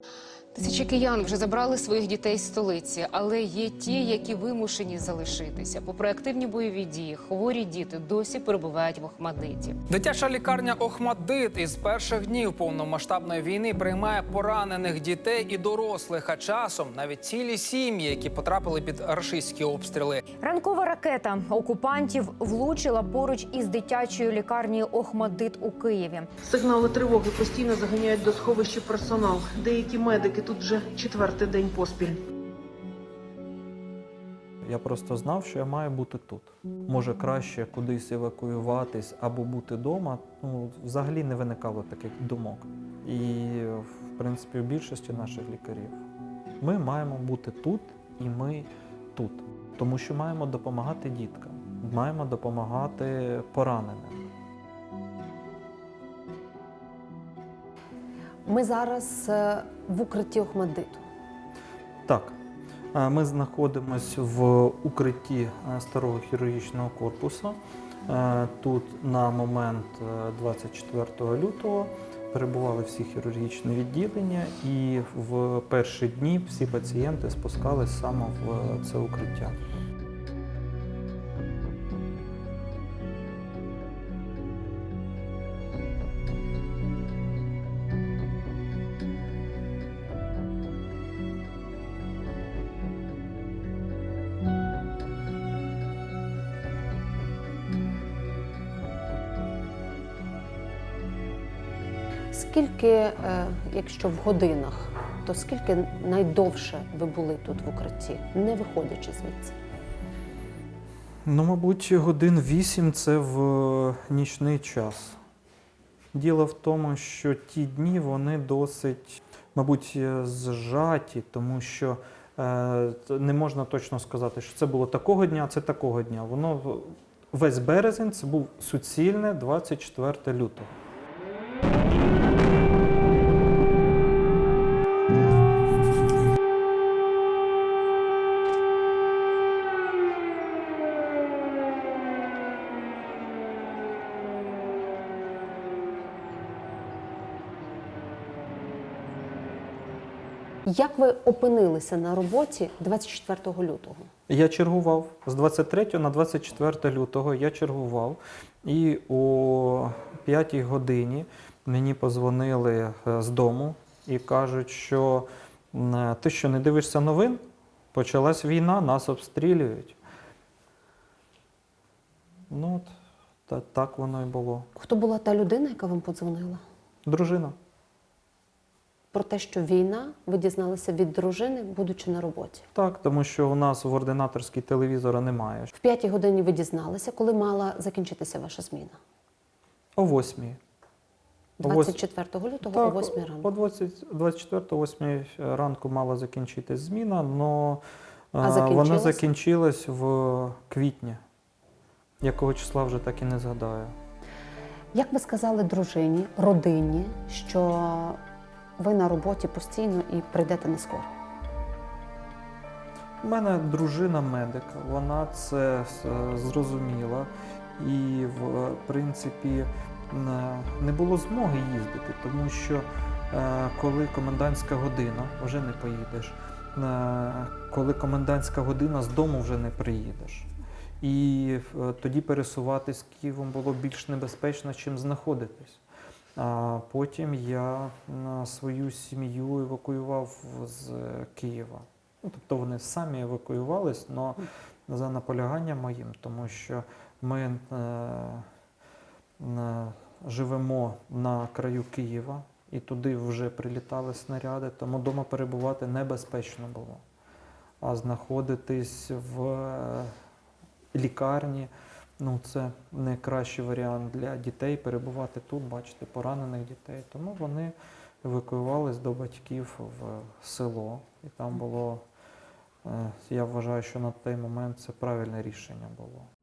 you Тисячі киян вже забрали своїх дітей з столиці, але є ті, які вимушені залишитися. Попри активні бойові дії, хворі діти досі перебувають в Охмадиті. Дитяча лікарня Охмадит із перших днів повномасштабної війни приймає поранених дітей і дорослих, а часом навіть цілі сім'ї, які потрапили під рашистські обстріли. Ранкова ракета окупантів влучила поруч із дитячою лікарнею Охмадит у Києві. Сигнали тривоги постійно заганяють до сховища персонал. Деякі медики тут вже четвертий день поспіль. Я просто знав, що я маю бути тут. Може краще кудись евакуюватись або бути вдома. Ну, взагалі не виникало таких думок. І, в принципі, у більшості наших лікарів ми маємо бути тут і ми тут. Тому що маємо допомагати діткам, маємо допомагати пораненим. Ми зараз е, в укритті Охмадиту. Так, е, ми знаходимося в укритті е, старого хірургічного корпусу. Е, Тут на момент е, 24 лютого перебували всі хірургічні відділення, і в перші дні всі пацієнти спускались саме в це укриття. Скільки, е, якщо в годинах, то скільки найдовше ви були тут в укритті, не виходячи звідси? Ну, мабуть, годин вісім це в нічний час. Діло в тому, що ті дні вони досить, мабуть, е, зжаті, тому що е, не можна точно сказати, що це було такого дня, а це такого дня. Воно весь березень це був суцільне 24 лютого. Як ви опинилися на роботі 24 лютого? Я чергував з 23 на 24 лютого. Я чергував, і о 5 годині мені позвонили е, з дому і кажуть, що ти що не дивишся новин? Почалась війна, нас обстрілюють. Ну, от, та, так воно і було. Хто була та людина, яка вам подзвонила? Дружина. Про те, що війна, ви дізналися від дружини, будучи на роботі. Так, тому що у нас в ординаторській телевізора немає. В п'ятій годині ви дізналися, коли мала закінчитися ваша зміна. О 8. О 24 лютого Так, о 8 ранку. О 24 8 ранку мала закінчитись зміна, але вона закінчилась в квітні. Якого числа вже так і не згадаю. Як ви сказали дружині, родині, що ви на роботі постійно і прийдете не скоро? У мене дружина медика, вона це е, зрозуміла і, в принципі, не- не було змоги їздити, тому що е, коли комендантська година, вже не поїдеш. Е, Коли комендантська година з дому вже не приїдеш. І е, тоді пересуватись Києвом було більш небезпечно, чим знаходитись. А потім я на свою сім'ю евакуював з Києва. Ну, тобто вони самі евакуювались, але за наполяганням моїм, тому що ми е, е, живемо на краю Києва і туди вже прилітали снаряди, тому вдома перебувати небезпечно було. А знаходитись в е, лікарні ну, це найкращий варіант для дітей перебувати тут, бачити поранених дітей. Тому вони евакуювались до батьків в село. І там було, е, я вважаю, що на той момент це правильне рішення було. –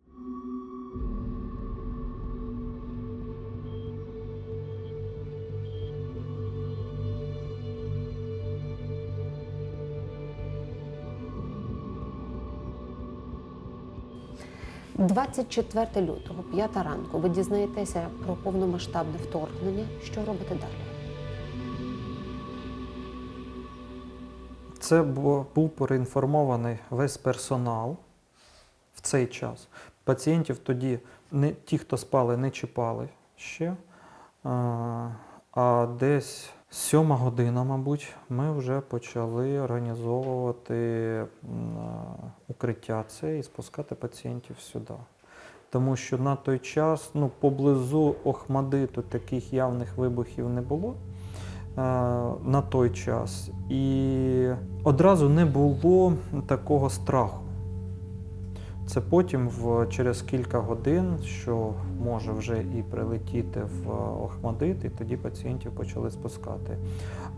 24 лютого, 5 ранку, ви дізнаєтеся про повномасштабне вторгнення. Що робите далі? Це був проінформований весь персонал в цей час. Пацієнтів тоді не, ті, хто спали, не чіпали ще. А, а десь сьома година, мабуть, ми вже почали організовувати укриття це і спускати пацієнтів сюди. Тому що на той час ну, поблизу Охмадиту таких явних вибухів не було е, на той час. І одразу не було такого страху. Це потім, в, через кілька годин, що може вже і прилетіти в Охмадит, і тоді пацієнтів почали спускати.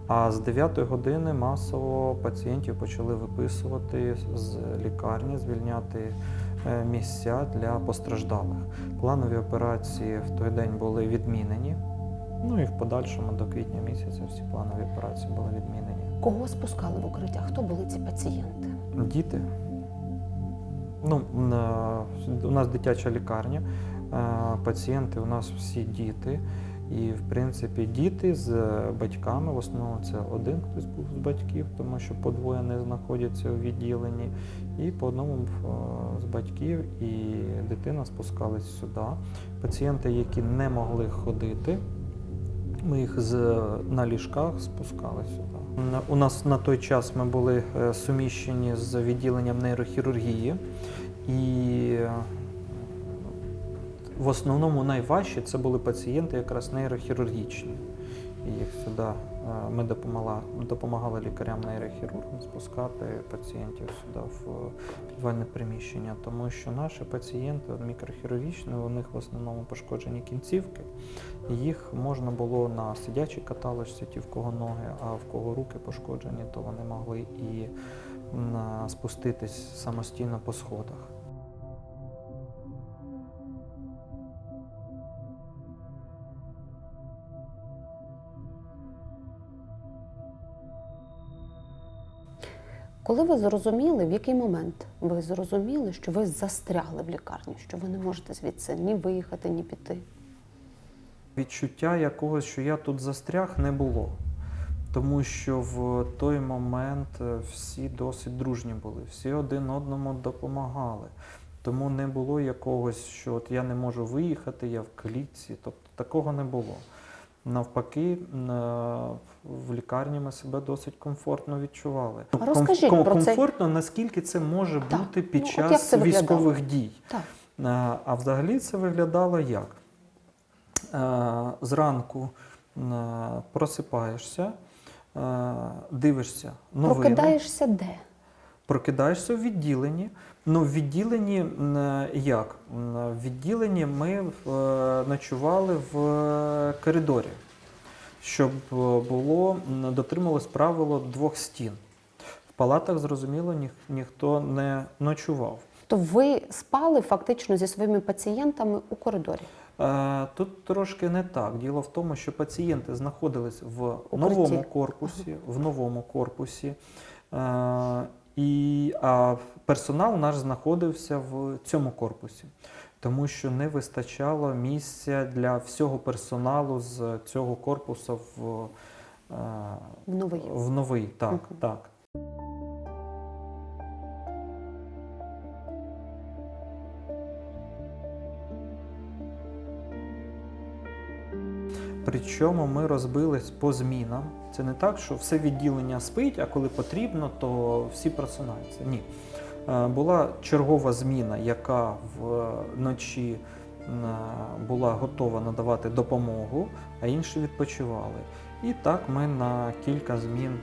А з 9 години масово пацієнтів почали виписувати з лікарні, звільняти е, місця для постраждалих. Планові операції в той день були відмінені. Ну і в подальшому до квітня місяця всі планові операції були відмінені. Кого спускали в укриття? Хто були ці пацієнти? Діти. Ну, е, у нас дитяча лікарня, е, пацієнти у нас всі діти. І, в принципі, діти з батьками, в основному це один хтось був з батьків, тому що по двоє не знаходяться у відділенні, і по одному е, з батьків, і дитина спускались сюди. Пацієнти, які не могли ходити, ми їх на ліжках спускали сюди. У нас на той час ми були е, суміщені з відділенням нейрохірургії, і е, в основному найважчі це були пацієнти якраз нейрохірургічні. Їх сюди ми допомагали, допомагали лікарям нейрохірургам спускати пацієнтів сюди в підвальне приміщення, тому що наші пацієнти мікрохірургічні, у них в основному пошкоджені кінцівки. Їх можна було на сидячій каталочці, ті, в кого ноги, а в кого руки пошкоджені, то вони могли і спуститись самостійно по сходах. Коли ви зрозуміли, в який момент ви зрозуміли, що ви застрягли в лікарні, що ви не можете звідси ні виїхати, ні піти? Відчуття якогось, що я тут застряг, не було. Тому що в той момент е, всі досить дружні були, всі один одному допомагали. Тому не було якогось, що от я не можу виїхати, я в клітці. Тобто такого не було. Навпаки, е, в лікарні ми себе досить комфортно відчували. Розкажіть Ком- про цей- комфортно, наскільки це може Так. бути під Ну, час це військових дій. Так. А взагалі це виглядало як? Зранку просипаєшся, дивишся новини, Прокидаєшся де? прокидаєшся в відділенні. Ну, в відділенні як? В відділенні ми е, ночували в е, коридорі, щоб е, було м, дотримувалось правило двох стін. В палатах, зрозуміло, ніх, ніхто не ночував. То ви спали фактично зі своїми пацієнтами у коридорі. Е, Тут трошки не так. Діло в тому, що пацієнти знаходились в новому корпусі, в новому корпусі, е, і, а персонал наш знаходився в цьому корпусі, тому що не вистачало місця для всього персоналу з цього корпусу в, е, В новий. в новий. Так, Мгм. так. Причому ми розбились по змінам. Це не так, що все відділення спить, а коли потрібно, то всі просинаються. Ні. Е, Була чергова зміна, яка вночі е, була готова надавати допомогу, а інші відпочивали. І так ми на кілька змін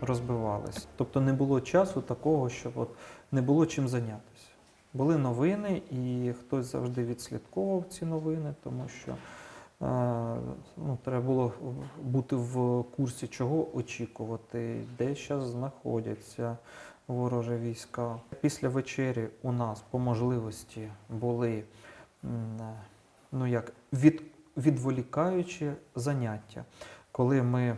розбивались. Тобто не було часу такого, щоб от не було чим зайнятися. Були новини, і хтось завжди відслідковував ці новини, тому що е, ну, треба було бути в курсі, чого очікувати, де зараз знаходяться ворожі війська. Після вечері у нас по можливості були е, ну, як, від, відволікаючі заняття. Коли ми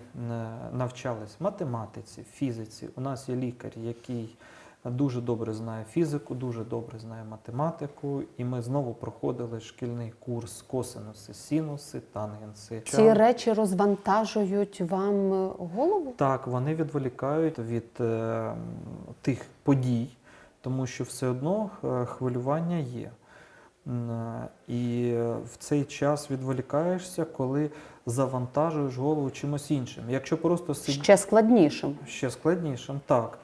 навчались математиці, фізиці, у нас є лікар, який дуже добре знає фізику, дуже добре знає математику, і ми знову проходили шкільний курс косинуси, синуси, тангенси. Ці речі розвантажують вам е, голову? Так, вони відволікають від е, тих подій, тому що все одно е, хвилювання є. Е, І в цей час відволікаєшся, коли завантажуєш голову чимось іншим. Якщо просто сидіти Ще складнішим. ще складнішим, так.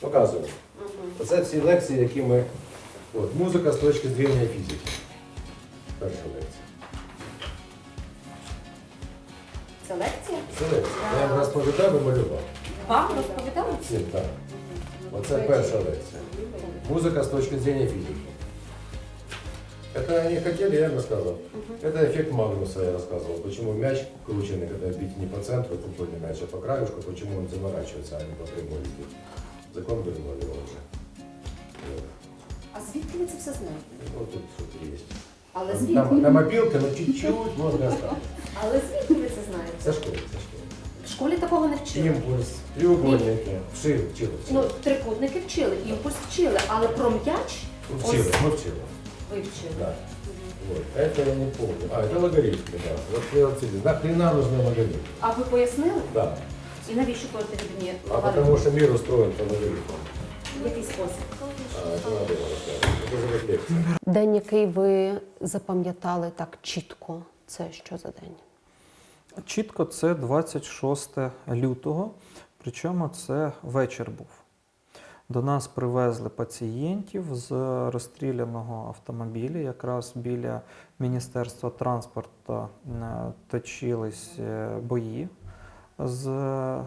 Показую. Оце всі лекції, які ми. От, музика з точки зрення фізики. Перша лекція. Це лекція? Це лекція. Я вам розповідав і малював. Вам розповідали? Всім, так. Оце перша лекція. Музика з точки зрения физики. Это они хотели, я им рассказывал. Это эффект Магнуса я рассказывал. Почему мяч крученный, когда бить не по центру, футбольный мяч, а по краешку, почему он заворачивается, а не по прямой Закон Бернули уже. Вот. А звідки ви це все знаєте? Вот тут что-то есть. Але На, на мобилке, но чуть-чуть можно оставить. Але звідки ви це знаєте? Со школы, со школы. В школі такого не вчили. Импульс, треугольники, вшив, вчили. Ну, трикутники вчили, імпульс вчили, але про м'яч Вчили, мы вчили. ви вчили. Да. Вот. Это я не помню. А, это логарифмы, да. Вот я оценил. Нахрена нужны логарифмы? А ви пояснили? Да. І навіщо потрібні А потому что мир устроен по логарифмам. В який спосіб? А, это надо было рассказать. Это же вот лекция. День, який ви запам'ятали так чітко, це що за день? Чітко це 26 лютого, причому це вечір був. До нас привезли пацієнтів з розстріляного автомобіля. Якраз біля Міністерства транспорту е, точились е, бої з е,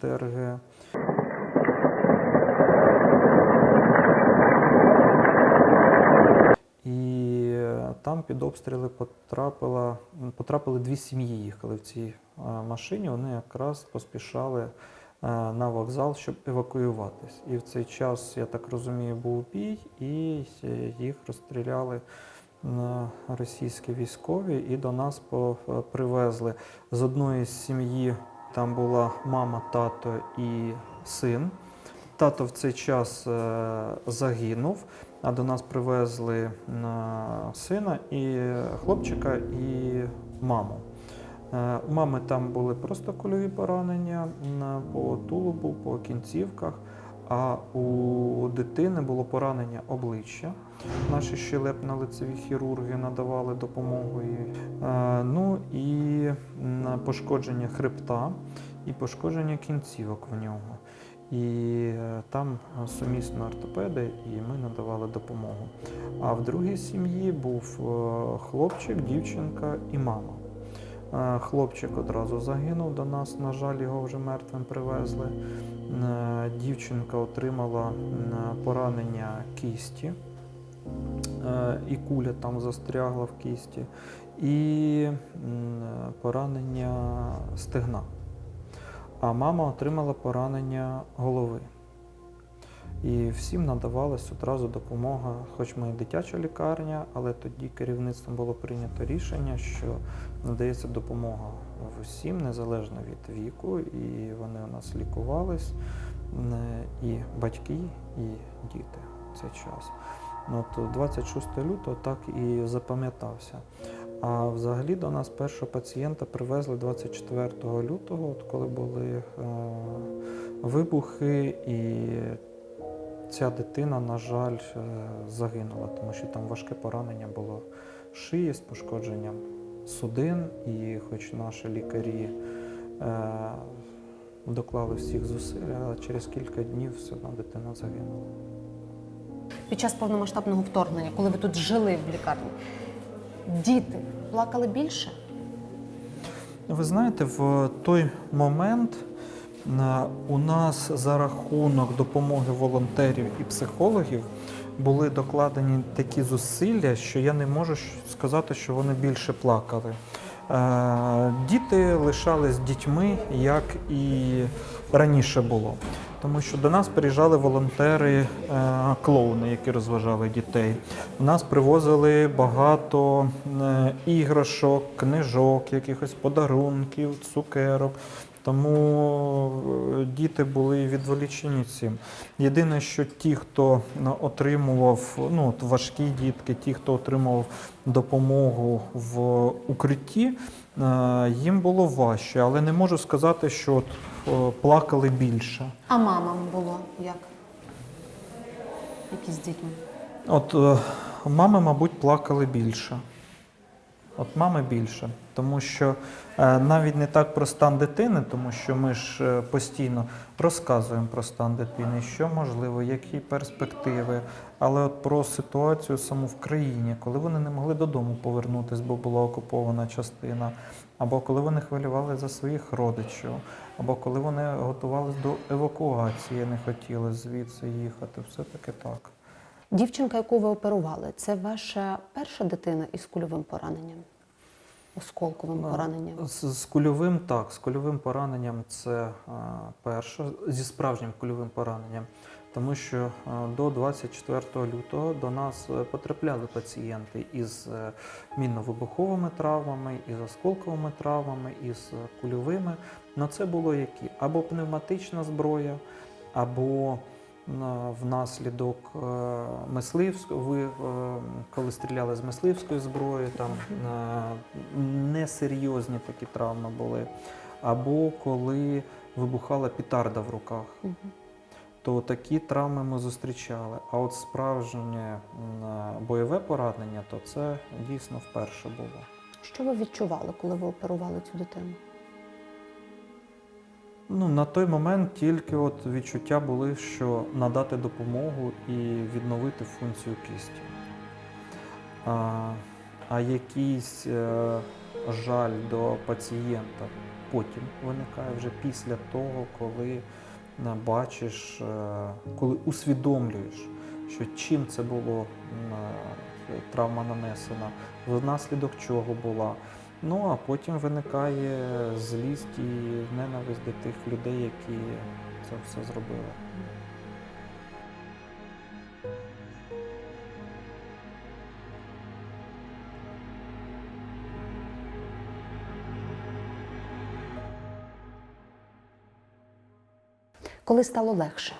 ДРГ. І е, там під обстріли потрапила, потрапили дві сім'ї. Їхали в цій е, машині. Вони якраз поспішали на вокзал, щоб евакуюватись. І в цей час, я так розумію, був бій, і їх розстріляли російські військові, і до нас е, привезли з одної сім'ї. Там була мама, тато і син. Тато в цей час е, загинув, а до нас привезли сина і хлопчика і маму. Е, У мами там були просто кульові поранення по тулубу, по кінцівках, а у дитини було поранення обличчя. Наші щелепно-лицеві хірурги надавали допомогу їй. Е, Ну і пошкодження хребта і пошкодження кінцівок в нього. І е, там сумісно ортопеди, і ми надавали допомогу. А в другій сім'ї був е, хлопчик, дівчинка і мама. Е, Хлопчик одразу загинув до нас, на жаль, його вже мертвим привезли. Е, Дівчинка отримала поранення кісті, е, і куля там застрягла в кісті, і поранення стегна. А мама отримала поранення голови. І всім надавалась одразу допомога, хоч ми і дитяча лікарня, але тоді керівництвом було прийнято рішення, що надається допомога усім, незалежно від віку, і вони у нас лікувались, і батьки, і діти в цей час. Ну, От 26 лютого так і запам'ятався. А взагалі до нас першого пацієнта привезли 24 лютого, от коли були е, вибухи, і ця дитина, на жаль, е, загинула, тому що там важке поранення було шиї з пошкодженням судин, і хоч наші лікарі е, доклали всіх зусиль, але через кілька днів все одно дитина загинула. Під час повномасштабного вторгнення, коли ви тут жили в лікарні, діти плакали більше? Ви знаєте, в той момент у нас за рахунок допомоги волонтерів і психологів були докладені такі зусилля, що я не можу сказати, що вони більше плакали. Е, Діти лишались дітьми, як і раніше було. Тому що до нас приїжджали волонтери, е, клоуни, які розважали дітей. У нас привозили багато е, іграшок, книжок, якихось подарунків, цукерок. Тому е, діти були відволічені цим. Єдине, що ті, хто ну, отримував ну, от важкі дітки, ті, хто отримував допомогу в укритті, е, їм було важче, але не можу сказати, що от, е, плакали більше. А мамам було як? Які з дітьми? От е, мами, мабуть, плакали більше. От мами більше. Тому що е, навіть не так про стан дитини, тому що ми ж е, постійно розказуємо про стан дитини, що можливо, які перспективи. Але от про ситуацію саму в країні, коли вони не могли додому повернутися, бо була окупована частина, або коли вони хвилювали за своїх родичів, або коли вони готувалися до евакуації, не хотіли звідси їхати. Все таки так. Дівчинка, яку ви оперували, це ваша перша дитина із кульовим пораненням? Осколковим пораненням? З, з кульовим так, з кульовим пораненням це а, перше, зі справжнім кульовим пораненням. Тому що а, до 24 лютого до нас е, потрапляли пацієнти із е, мінно-вибуховими травмами, із осколковими травмами, із е, кульовими. Но це було які? Або пневматична зброя, або на- внаслідок е, мисливського, ви, е, коли стріляли з мисливської зброї, там е, несерйозні такі травми були, або коли вибухала пітарда в руках. То такі травми ми зустрічали. А от справжнє бойове поранення, то це дійсно вперше було. Що ви відчували, коли ви оперували цю дитину? Ну, на той момент тільки от відчуття були, що надати допомогу і відновити функцію кисті. А, а якийсь е, жаль до пацієнта потім виникає вже після того, коли е, бачиш, е, коли усвідомлюєш, що чим це було е, травма нанесена, внаслідок чого була. Ну а потім виникає злість і ненависть до тих людей, які це все зробили. Коли стало легше?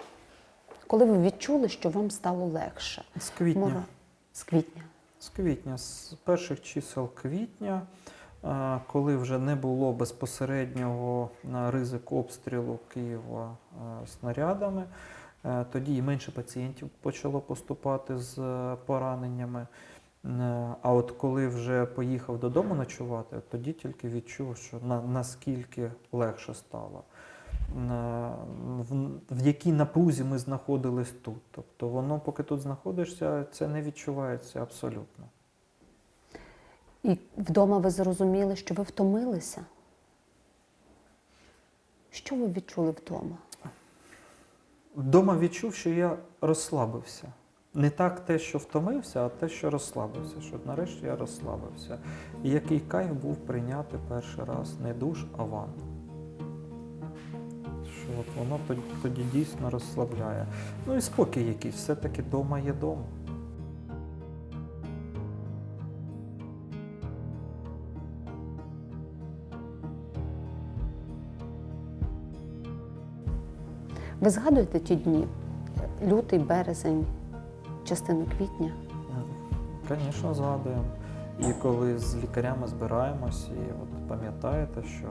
Коли ви відчули, що вам стало легше? З квітня. Мора- З квітня. З квітня, з перших чисел квітня, коли вже не було безпосереднього ризику обстрілу Києва снарядами, е, тоді і менше пацієнтів почало поступати з е, пораненнями. Е, А от коли вже поїхав додому ночувати, тоді тільки відчув, що на, наскільки легше стало. В, в якій напрузі ми знаходились тут. Тобто воно, поки тут знаходишся, це не відчувається абсолютно. І вдома ви зрозуміли, що ви втомилися? Що ви відчули вдома? Вдома відчув, що я розслабився. Не так те, що втомився, а те, що розслабився. Що нарешті я розслабився. І який кайф був прийняти перший раз не душ, а ванну. Що от воно тоді, тоді дійсно розслабляє. Ну і спокій якийсь, все-таки дома є дома. Ви згадуєте ті дні? Лютий, березень, частину квітня? Звісно, згадуємо. І коли з лікарями збираємось, і от пам'ятаєте, що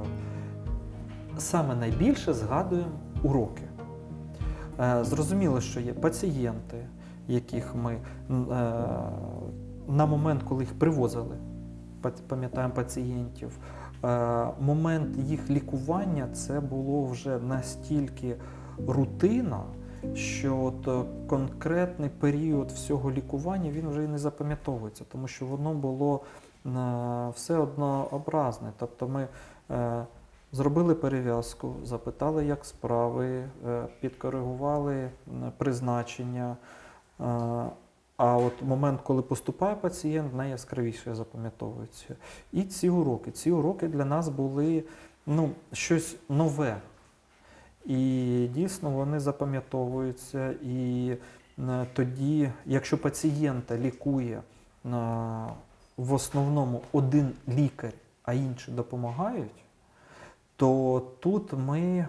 саме найбільше згадуємо уроки. Е, Зрозуміло, що є пацієнти, яких ми е, на момент, коли їх привозили, пам'ятаємо пацієнтів, е, момент їх лікування це було вже настільки рутина, що от е, конкретний період всього лікування він вже і не запам'ятовується, тому що воно було е, все однообразне. Тобто ми е, зробили перев'язку, запитали, як справи, підкоригували призначення. А от момент, коли поступає пацієнт, найяскравіше запам'ятовується. І ці уроки. Ці уроки для нас були ну, щось нове. І дійсно вони запам'ятовуються. І е, тоді, якщо пацієнта лікує е, в основному один лікар, а інші допомагають, то тут ми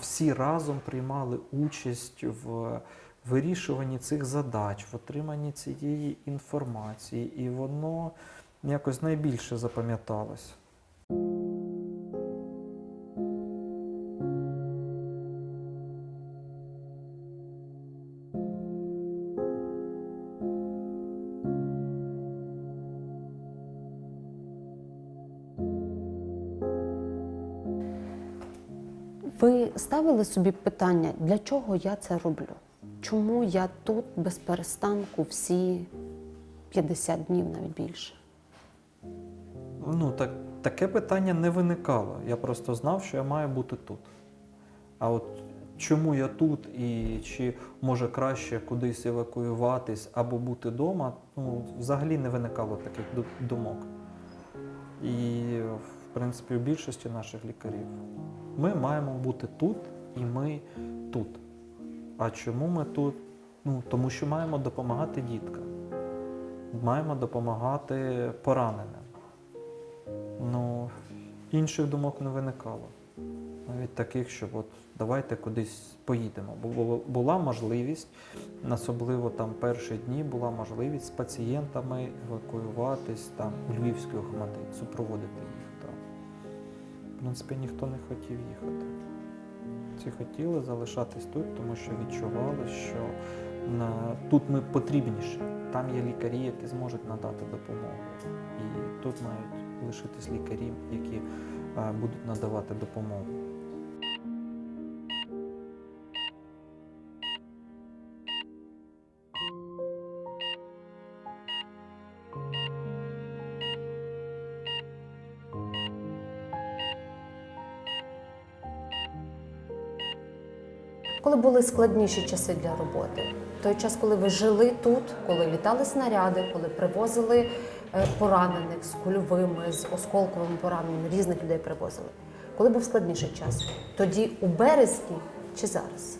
всі разом приймали участь в вирішуванні цих задач, в отриманні цієї інформації, і воно якось найбільше запам'яталось. Ви ставили собі питання, для чого я це роблю? Чому я тут без перестанку всі 50 днів навіть більше? Ну, так, таке питання не виникало. Я просто знав, що я маю бути тут. А от чому я тут і чи може краще кудись евакуюватись або бути вдома, ну, взагалі не виникало таких думок. І, в принципі, у більшості наших лікарів ми маємо бути тут і ми тут. А чому ми тут? Ну, тому що маємо допомагати діткам, маємо допомагати пораненим. Ну, інших думок не виникало. Навіть таких, що от давайте кудись поїдемо. Бо була можливість, особливо там перші дні була можливість з пацієнтами евакуюватись там у Львівський охматит, супроводити їх. В принципі, ніхто не хотів їхати. Ці хотіли залишатись тут, тому що відчували, що на, тут ми потрібніші. Там є лікарі, які зможуть надати допомогу. І тут мають лишитись лікарі, які е, будуть надавати допомогу. Коли були складніші часи для роботи, той час, коли ви жили тут, коли літали снаряди, коли привозили е, поранених з кульовими, з осколковими пораненнями, різних людей привозили. Коли був складніший час? Тоді у березні чи зараз?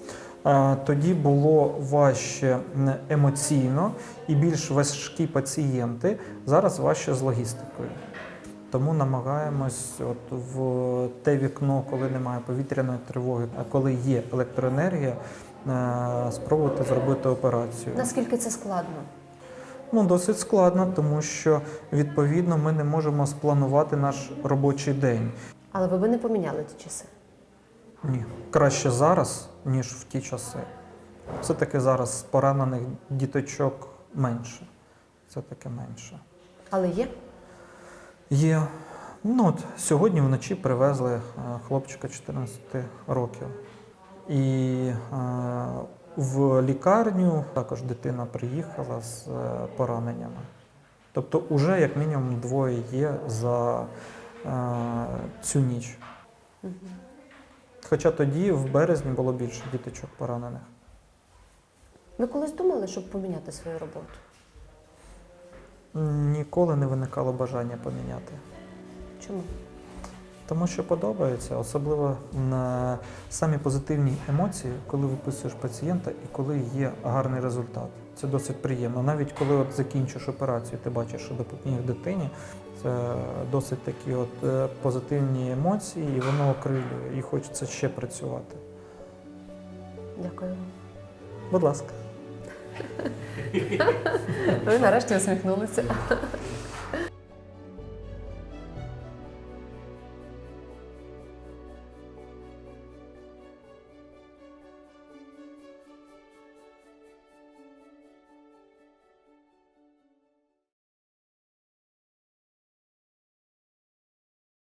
Тоді було важче емоційно і більш важкі пацієнти. Зараз важче з логістикою. Тому намагаємось от в те вікно, коли немає повітряної тривоги, а коли є електроенергія, е, спробувати зробити операцію. Naскільки це складно? Ну, досить складно, тому що відповідно ми не можемо спланувати наш робочий день. Але ви би не поміняли ті часи. Ні, краще зараз, ніж в ті часи. Все-таки зараз поранених діточок менше. Все таки менше. Але є? Є. Ну, от, сьогодні вночі привезли е, хлопчика 14 років. І е, в лікарню також дитина приїхала з е, пораненнями. Тобто, уже як мінімум двоє є за цю ніч. Хоча тоді, в березні, було більше діточок поранених. Ви колись думали, щоб поміняти свою роботу? Ніколи не виникало бажання поміняти. Чому? Тому що подобається, особливо на самі позитивні емоції, коли виписуєш пацієнта і коли є гарний результат. Це досить приємно. Навіть коли от закінчиш операцію, ти бачиш, що допоміг дитині. Це досить такі от е, позитивні емоції, і воно окрилює, і хочеться ще працювати. Дякую. Будь ласка. Ви нарешті усміхнулися.